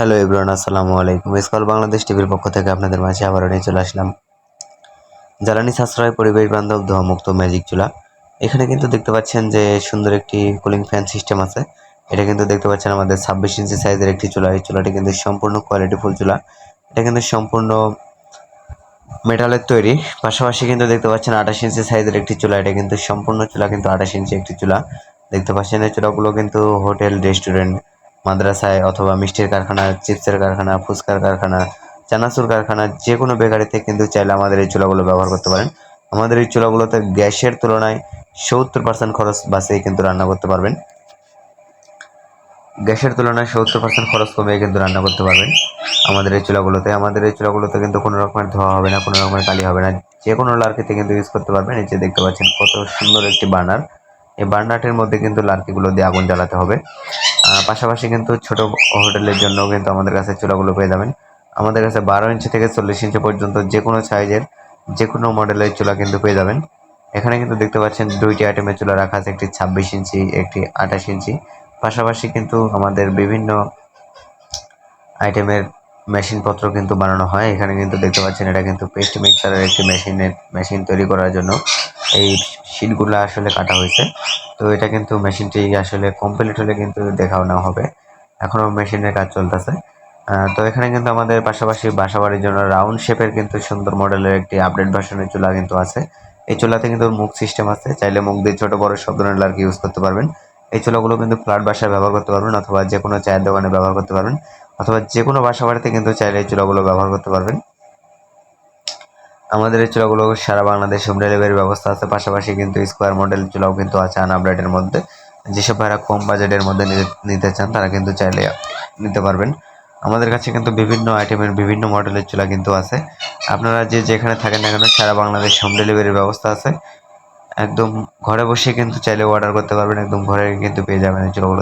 Hello everyone, আসসালামু আলাইকুম। Scroll Bangladesh টিভির পক্ষ থেকে আপনাদের মাঝে আবারও নিয়ে চলে আসলাম। জ্বালানি সাশ্রয় পরিবেশ বান্ধব ধোয়ামুক্ত ম্যাজিক চুলা। এখানে কিন্তু দেখতে পাচ্ছেন যে সুন্দর একটি কুলিং ফ্যান সিস্টেম আছে। এটা কিন্তু দেখতে পাচ্ছেন আমাদের ছাব্বিশ ইঞ্চি সাইজের একটি চুলা। এই চুলাটি কিন্তু সম্পূর্ণ কোয়ালিটিফুল চুলা। এটা কিন্তু সম্পূর্ণ মেটালের তৈরি। পাশাপাশি কিন্তু দেখতে পাচ্ছেন আঠাশ ইঞ্চি সাইজের একটি চুলা। এটা কিন্তু সম্পূর্ণ চুলা, কিন্তু আঠাশ ইঞ্চি একটি চুলা। দেখতে পাচ্ছেন এই চুলাগুলো কিন্তু হোটেল, রেস্টুরেন্ট মাদ্রাসায় অথবা মিষ্টির কারখানা, চিপসের কারখানা, ফুচকার কারখানা, চানাচুর কারখানা যে কোনো বেকারিতে কিন্তু চাইলে আমাদের এই চুলাগুলো ব্যবহার করতে পারেন। আমাদের এই চুলাগুলোতে গ্যাসের তুলনায় সত্তর পার্সেন্ট খরচ বাঁচিয়ে কিন্তু রান্না করতে পারবেন। গ্যাসের তুলনায় সত্তর পার্সেন্ট খরচ কমিয়ে কিন্তু রান্না করতে পারবেন আমাদের এই চুলাগুলোতে। আমাদের এই চুলাগুলোতে কিন্তু কোনো রকমের ধোয়া হবে না, কোনো রকমের কালি হবে না। যে কোনো লার্কিতে কিন্তু ইউজ করতে পারবেন। এই যে দেখতে পাচ্ছেন কত সুন্দর একটি বার্নার। এই বার্নারটির মধ্যে কিন্তু লার্কিগুলো দিয়ে আগুন জ্বালাতে হবে। পাশাপাশি কিন্তু ছোট হোটেলের জন্য কিন্তু আমাদের কাছে চুলাগুলো পেয়ে যাবেন। আমাদের কাছে বারো ইঞ্চি থেকে চল্লিশ ইঞ্চি পর্যন্ত যে কোনো সাইজের যে কোনো মডেলের চুলা কিন্তু পেয়ে যাবেন। এখানে কিন্তু দেখতে পাচ্ছেন দুইটি আইটেমের চুলা রাখা আছে, একটি ছাব্বিশ ইঞ্চি, একটি আঠাশ ইঞ্চি। পাশাপাশি কিন্তু আমাদের বিভিন্ন আইটেমের মেশিনপত্র কিন্তু বানানো হয়। এখানে কিন্তু দেখতে পাচ্ছেন এটা কিন্তু পেস্ট মিক্সারের একটি মেশিনের, মেশিন তৈরি করার জন্য। এই শিটগুলো আসলে কাটা হয়েছে। তো এটা কিন্তু মেশিনটি আসলে কমপ্লিট হলে কিন্তু দেখাও দেখানো হবে। এখনও মেশিনের কাজ চলতেছে। তো এখানে কিন্তু আমাদের পাশাপাশি বাসাবাড়ির জন্য রাউন্ড শেপের কিন্তু সুন্দর মডেলের একটি আপডেট ভার্সনের চুলা কিন্তু আছে। এই চুলাতে কিন্তু মুখ সিস্টেম আছে। চাইলে মুখ দিয়ে ছোট বড় সব ধরনের লার্কি ইউজ করতে পারবেন। এই চুলাগুলো কিন্তু ফ্ল্যাট বাসায় ব্যবহার করতে পারবেন অথবা যে কোনো চায়ের দোকানে ব্যবহার করতে পারবেন। অথবা যে কোনো বাসা বাড়িতে কিন্তু চাইলে এই চুলাগুলো ব্যবহার করতে পারবেন। আমাদের এই চুলাগুলো সারা বাংলাদেশ হোম ডেলিভারির ব্যবস্থা আছে। পাশাপাশি কিন্তু স্কোয়ার মডেল চুলাও কিন্তু আছে আনআপডেটের মধ্যে। যেসব ভাইরা কম বাজেটের মধ্যে নিতে চান, তারা কিন্তু চাইলে নিতে পারবেন। আমাদের কাছে কিন্তু বিভিন্ন আইটেমের বিভিন্ন মডেলের চুলা কিন্তু আছে। আপনারা যে যেখানে থাকেন না কেন, সারা বাংলাদেশ হোম ডেলিভারির ব্যবস্থা আছে। একদম ঘরে বসে কিন্তু চাইলে অর্ডার করতে পারবেন, একদম ঘরে কিন্তু পেয়ে যাবেন এই চুলাগুলো